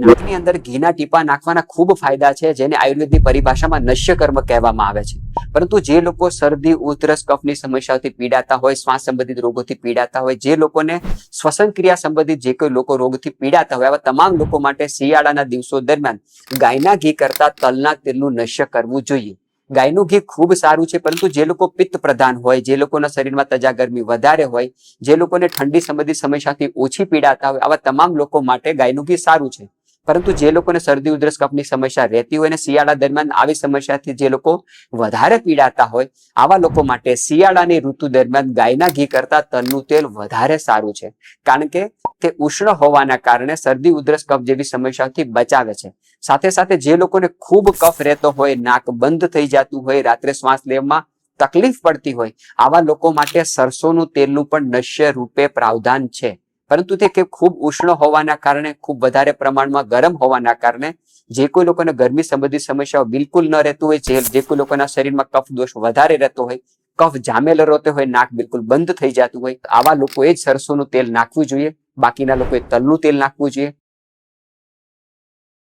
નાકની અંદર ઘીના ટીપા નાખવાના ખૂબ ફાયદા છે, જેને આયુર્વેદની પરિભાષામાં નશ્ય કર્મ કહેવામાં આવે છે. પરંતુ જે લોકો શરદી, ઉધરસ, કફની સમસ્યાઓથી પીડાતા હોય, શ્વાસ સંબંધિત રોગોથી પીડાતા હોય, જે લોકોને શ્વસન ક્રિયા સંબંધિત જે કોઈ લોકો રોગથી પીડાતા હોય, આવા તમામ લોકો માટે શિયાળાના દિવસો દરમિયાન ગાયના ઘી કરતા તલના તેલનું નશ્ય કરવું જોઈએ. ગાયનું ઘી ખૂબ સારું છે, પરંતુ જે લોકો પિત્ત પ્રધાન હોય, જે લોકોના શરીરમાં તજા ગરમી વધારે હોય, જે લોકોને ઠંડી સંબંધિત સમસ્યાથી ઓછી પીડાતા હોય, આવા તમામ લોકો માટે ગાયનું ઘી સારું છે. પરંતુ જે લોકોને શરદી ઉધરસ કફની સમસ્યા રહેતી હોય અને શિયાળા દરમિયાન આવી સમસ્યાથી જે લોકો વધારે પીડાતા હોય, આવા લોકો માટે શિયાળાની ઋતુ દરમિયાન ગાયના ઘી કરતા તલનું તેલ વધારે સારું છે. કારણ કે તે ઉષ્ણ હોવાના કારણે શરદી ઉધરસ કફ જેવી સમસ્યાઓથી બચાવે છે. સાથે સાથે જે લોકોને ખૂબ કફ રહેતો હોય, નાક બંધ થઈ જતું હોય, રાત્રે શ્વાસ લેવામાં તકલીફ પડતી હોય, આવા લોકો માટે સરસોનું તેલનું પણ નશ્ય રૂપે પ્રાવધાન છે. પરંતુ તે કે ખૂબ ઉષ્ણ હોવાના કારણે, ખૂબ વધારે પ્રમાણમાં ગરમ હોવાના કારણે, જે કોઈ લોકોને ગરમી સંબંધિત સમસ્યાઓ બિલકુલ ન રહેતું હોય, જે જે કોઈ લોકોના શરીરમાં કફ દોષ વધારે રહેતો હોય, કફ જામેલો રહેતો હોય, નાક બિલકુલ બંધ થઈ જતું હોય આવા લોકોએ જ સરસોનું તેલ નાખવું જોઈએ, બાકીના લોકોએ તલનું તેલ નાખવું જોઈએ.